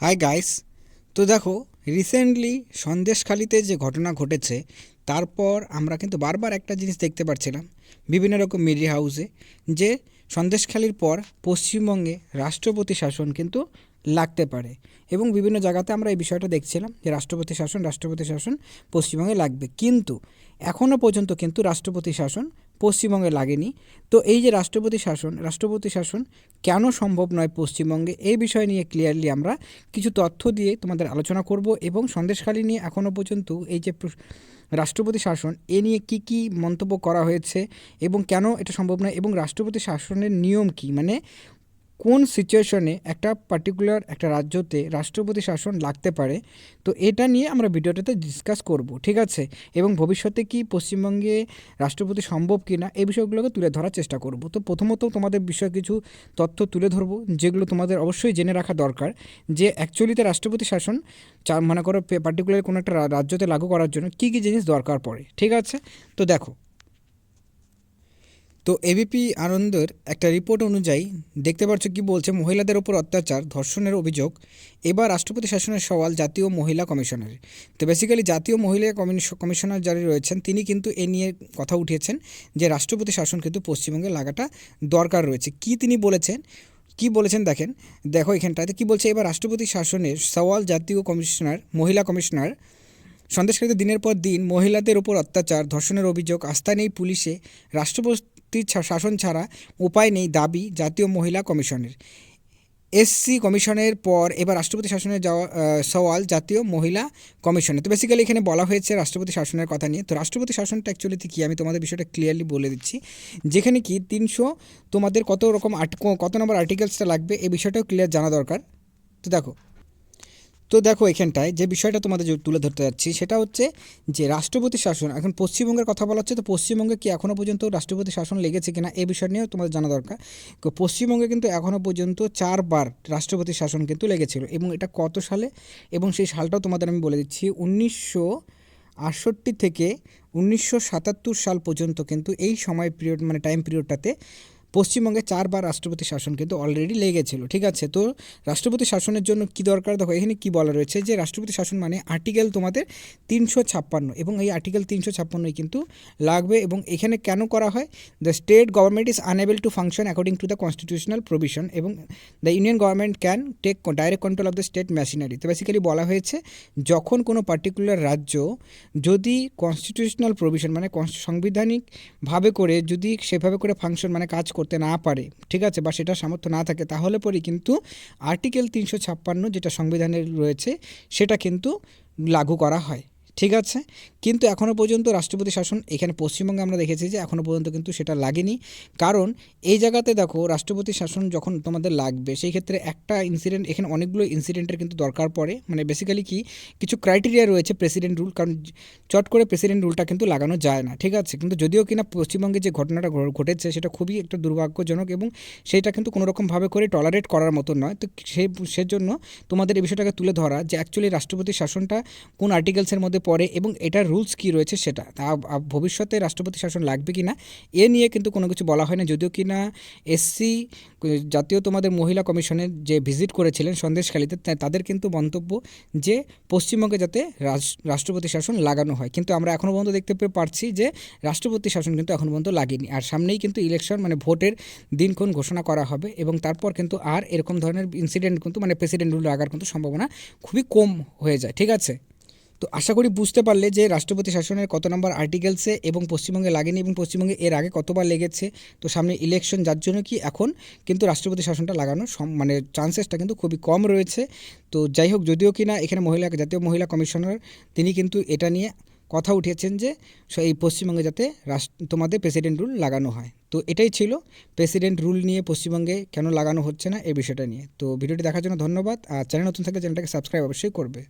Hi guys তো দেখো recently সন্দেশখালিতে যে ঘটনা ঘটেছে, তারপর আমরা কিন্তু বারবার একটা জিনিস দেখতে পাচ্ছিলাম বিভিন্ন রকম মিডিয়া হাউসে যে সন্দেশখালির পর পশ্চিমবঙ্গে রাষ্ট্রপতি শাসন কিন্তু লাগতে পারে। এবং বিভিন্ন জায়গাতে আমরা এই বিষয়টা দেখছিলাম যে রাষ্ট্রপতি শাসন রাষ্ট্রপতি শাসন পশ্চিমবঙ্গে লাগবে। কিন্তু এখনও পর্যন্ত কিন্তু রাষ্ট্রপতি শাসন পশ্চিমবঙ্গে লাগেনি। তো এই যে রাষ্ট্রপতি শাসন রাষ্ট্রপতি শাসন কেন সম্ভব নয় পশ্চিমবঙ্গে, এই বিষয় নিয়ে ক্লিয়ারলি আমরা কিছু তথ্য দিয়ে তোমাদের আলোচনা করব এবং সন্দেশখালী নিয়ে এখনও পর্যন্ত এই যে রাষ্ট্রপতি শাসন, এ নিয়ে কি কি মন্তব্য করা হয়েছে এবং কেন এটা সম্ভব নয় এবং রাষ্ট্রপতি শাসনের নিয়ম কি? মানে কোন সিচুয়েশনে একটা পার্টিকুলার একটা রাজ্যতে রাষ্ট্রপতি শাসন লাগতে পারে, তো এটা নিয়ে আমরা ভিডিওটাতে ডিসকাস করব, ঠিক আছে? এবং ভবিষ্যতে কি পশ্চিমবঙ্গে রাষ্ট্রপতি সম্ভব কি না এই বিষয়গুলোকে তুলে ধরার চেষ্টা করব। তো প্রথমত তোমাদের বিষয়ে কিছু তথ্য তুলে ধরবো, যেগুলো তোমাদের অবশ্যই জেনে রাখা দরকার, যে অ্যাকচুয়ালিতে রাষ্ট্রপতি শাসন চা, মনে করো পার্টিকুলার কোনো একটা রাজ্যতে লাগু করার জন্য কী কী জিনিস দরকার পড়ে, ঠিক আছে? তো দেখো তো এবিপি আনন্দের একটা রিপোর্ট অনুযায়ী দেখতে পাচ্ছ কি বলছে, মহিলাদের ওপর অত্যাচার, ধর্ষণের অভিযোগ। এবার রাষ্ট্রপতি শাসনের সওয়াল জাতীয় মহিলা কমিশনের তো বেসিক্যালি জাতীয় মহিলা কমিশনার যারা রয়েছেন, তিনি কিন্তু এ নিয়ে কথা উঠিয়েছেন যে রাষ্ট্রপতি শাসন কিন্তু পশ্চিমবঙ্গে লাগাটা দরকার রয়েছে। কি তিনি বলেছেন? কি বলেছেন দেখেন, দেখো এখানটাতে কি বলছে, এবার রাষ্ট্রপতি শাসনের সওয়াল জাতীয় কমিশনার, মহিলা কমিশনার সন্দেশকারীতে দিনের পর দিন মহিলাদের উপর অত্যাচার, ধর্ষণের অভিযোগ, আস্থা নেই পুলিশে, রাষ্ট্রপতি ছা- শাসন ছাড়া উপায় নেই দাবি জাতীয় মহিলা কমিশনের। এসসি কমিশনের পর এবার রাষ্ট্রপতি শাসনের যাওয়া সওয়াল জাতীয় মহিলা কমিশনে। তো বেসিক্যালি এখানে বলা হয়েছে রাষ্ট্রপতি শাসনের কথা নিয়ে। তো রাষ্ট্রপতি শাসনটা অ্যাকচুয়ালিতে কী? আমি তোমাদের বিষয়টা ক্লিয়ারলি বলে দিচ্ছি। যেখানে কি তিনশো তোমাদের কত রকম আর্ট কত নম্বর আর্টিকেলসটা লাগবে? এই বিষয়টাও ক্লিয়ার জানা দরকার। তো দেখো তো দেখো এখানটায় যে বিষয়টা তোমাদের তুলে ধরতে যাচ্ছি, সেটা হচ্ছে যে রাষ্ট্রপতি শাসন, এখন পশ্চিমবঙ্গের কথা বলা হচ্ছে, তো পশ্চিমবঙ্গে কি এখনও পর্যন্ত রাষ্ট্রপতি শাসন লেগেছে কিনা এই বিষয় নিয়েও তোমাদের জানা দরকার। পশ্চিমবঙ্গে কিন্তু এখনও পর্যন্ত চারবার রাষ্ট্রপতি শাসন কিন্তু লেগেছিল, এবং এটা কত সালে? এবং সেই সালটাও তোমাদের আমি বলে দিচ্ছি, উনিশশো আটষট্টি থেকে উনিশশো সাতাত্তর সাল পর্যন্ত কিন্তু এই সময় পিরিয়ড মানে টাইম পিরিয়ডটাতে পশ্চিমবঙ্গে চারবার রাষ্ট্রপতি শাসন কিন্তু অলরেডি লেগেছিল, ঠিক আছে? তো রাষ্ট্রপতি শাসনের জন্য কি দরকার? দেখো, এখানে কি বলা রয়েছে যে রাষ্ট্রপতি শাসন মানে আর্টিকেল তোমাদের তিনশো ছাপ্পান্ন এবং এই আর্টিকেল তিনশো ছাপ্পান্নই কিন্তু লাগবে এবং এখানে কেন করা হয়? The state government is unable to function according to the constitutional provision এবং the union government can take direct control of the state machinery তো বেসিক্যালি বলা হয়েছে, যখন কোনো পার্টিকুলার রাজ্য যদি কনস্টিটিউশনাল প্রভিশন মানে সাংবিধানিকভাবে করে, যদি সেভাবে করে ফাংশন মানে কাজ করতে না পারে, ঠিক আছে? বা সেটা সামর্থ্য না থাকে, তাহলে পরে কিন্তু আর্টিকেল তিনশো ছাপ্পান্ন যেটা সংবিধানের রয়েছে, সেটা কিন্তু লাগু করা হয়। ঠিক আছে? কিন্তু এখনও পর্যন্ত রাষ্ট্রপতি শাসন এখানে পশ্চিমবঙ্গে আমরা দেখেছি যে এখনও পর্যন্ত কিন্তু সেটা লাগেনি। কারণ এই জায়গাতে দেখো রাষ্ট্রপতি শাসন যখন তোমাদের লাগবে, সেই ক্ষেত্রে একটা ইনসিডেন্ট এখানে অনেকগুলো ইনসিডেন্টের কিন্তু দরকার পড়ে। মানে বেসিক্যালি কি, কিছু ক্রাইটেরিয়া রয়েছে প্রেসিডেন্ট রুল কারণ চট করে প্রেসিডেন্ট রুলটা কিন্তু লাগানো যায় না, ঠিক আছে? কিন্তু যদিও কিনা পশ্চিমবঙ্গে যে ঘটনাটা ঘটেছে, সেটা খুবই একটা দুর্ভাগ্যজনক এবং সেটা কিন্তু কোনো রকমভাবে করে টলারেট করার মতো নয়। তো সেই সেজন্য তোমাদের এই বিষয়টাকে তুলে ধরা যে অ্যাকচুয়ালি রাষ্ট্রপতি শাসনটা কোন আর্টিকেলসের মধ্যে পড়ে এবং এটার রুলস কী রয়েছে সেটা? তা ভবিষ্যতে রাষ্ট্রপতি শাসন লাগবে কি না এ নিয়ে কিন্তু কোনো কিছু বলা হয় না যদিও কিনা এসসি জাতীয় তোমাদের মহিলা কমিশনের যে ভিজিট করেছিলেন সন্দেশখালীতে তাদের কিন্তু মন্তব্য যে পশ্চিমবঙ্গে যাতে রাষ্ট্রপতি শাসন লাগানো হয়। কিন্তু আমরা এখনও পর্যন্ত দেখতে পারছি যে রাষ্ট্রপতি শাসন কিন্তু এখনও পর্যন্ত লাগেনি। আর সামনেই কিন্তু ইলেকশন মানে ভোটের দিনক্ষণ ঘোষণা করা হবে এবং তারপর কিন্তু আর এরকম ধরনের ইনসিডেন্ট কিন্তু মানে প্রেসিডেন্ট রুল লাগার কিন্তু সম্ভাবনা খুবই কম হয়ে যায়। ঠিক আছে? তো আশা করি বুঝতে পারলে যে রাষ্ট্রপতি শাসনের কত নম্বর আর্টিকেলসে এবং পশ্চিমবঙ্গে লাগেনি এবং পশ্চিমবঙ্গে এর আগে কতবার লেগেছে, তো সামনে ইলেকশন যার জন্য কি এখন কিন্তু রাষ্ট্রপতি শাসনটা লাগানো মানে চান্সেসটা কিন্তু খুবই কম রয়েছে। তো যাই হোক, যদিও কি না এখানে মহিলা, জাতীয় মহিলা কমিশনার তিনি কিন্তু এটা নিয়ে কথা উঠিয়েছেন যে এই পশ্চিমবঙ্গে যাতে তোমাদের প্রেসিডেন্ট রুল লাগানো হয়। তো এটাই ছিল প্রেসিডেন্ট রুল নিয়ে পশ্চিমবঙ্গে কেন লাগানো হচ্ছে না এই বিষয়টা নিয়ে। তো ভিডিওটি দেখার জন্য ধন্যবাদ। আর চ্যানেল নতুন থাকলে চ্যানেলটাকে সাবস্ক্রাইব অবশ্যই করবে।